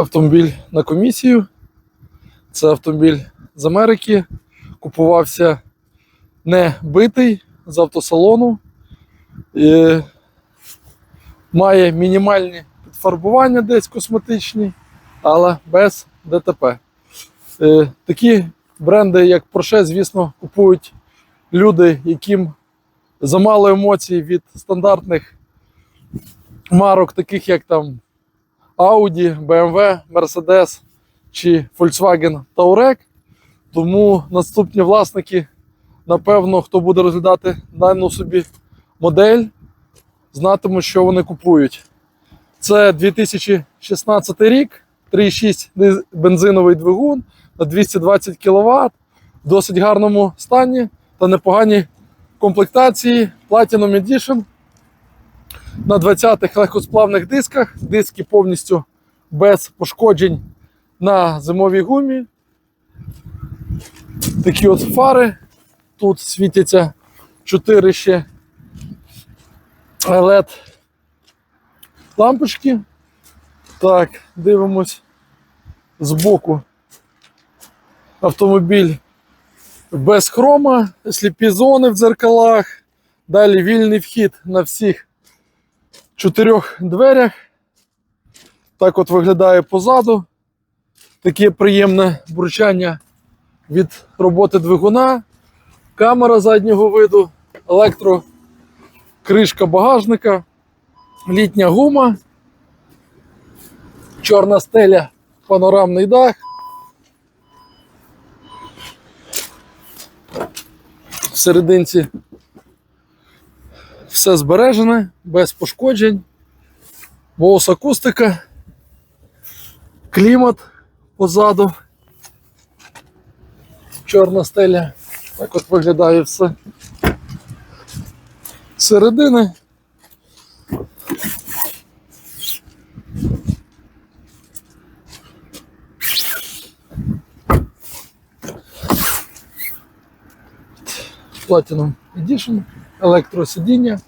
автомобіль на комісію. Це автомобіль з Америки. Купувався не битий з автосалону. І має мінімальні підфарбування десь косметичні, але без ДТП. Е, Такі бренди, як Porsche, звісно, купують люди, яким замало емоцій від стандартних марок, таких як там Audi, BMW, Mercedes чи Volkswagen Touareg. Тому наступні власники, напевно, хто буде розглядати дану собі модель, знатимуть, що вони купують. Це 2016 рік, 3,6 диз- бензиновий двигун на 220 кВт, в досить гарному стані та непоганій комплектації Platinum Edition на 20-х легкосплавних дисках. Диски повністю без пошкоджень на зимовій гумі. Такі от фари. Тут світяться 4 ще LED лампочки. Так, дивимось збоку. Автомобіль без хрома, сліпі зони в дзеркалах. Далі вільний вхід на всіх чотирьох дверях. Так от виглядає позаду. Таке приємне бурчання від роботи двигуна, камера заднього виду, електрокришка багажника, літня гума, чорна стеля, панорамний дах. В серединці все збережене, без пошкоджень, Bose акустика, клімат позаду, чорна стеля. Так от виглядає все. Середини. Platinum Edition, електросидіння,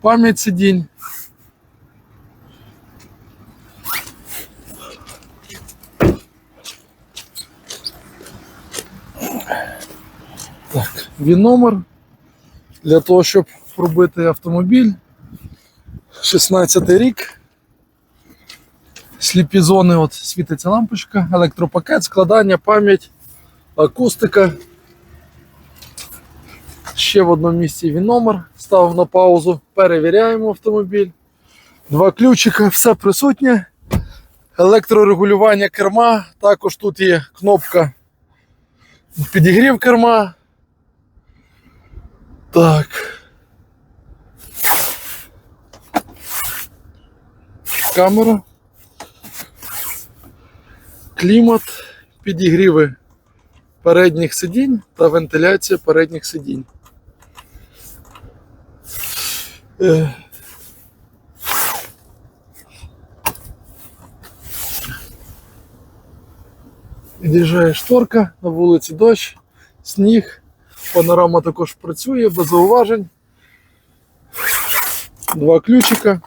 пам'ять сидінь. Так, він номер для того, щоб пробити автомобіль. 16 рік. Сліпі зони, от світиться лампочка, електропакет, складання, пам'ять, акустика. Ще в одному місці він номер. Ставив на паузу. Перевіряємо автомобіль. Два ключика, все присутнє. Електрорегулювання керма. Також тут є кнопка підігрів керма. Так. Камера. Клімат, підігріви передніх сидінь та вентиляція передніх сидінь. Від'їжджає шторка, на вулиці дощ, сніг, панорама також працює без зауважень. Два ключика.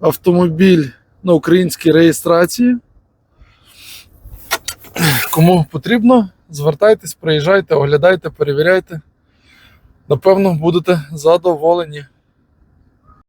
Автомобіль на українській реєстрації. Кому потрібно, звертайтесь, приїжджайте, оглядайте, перевіряйте. Напевно, будете задоволені.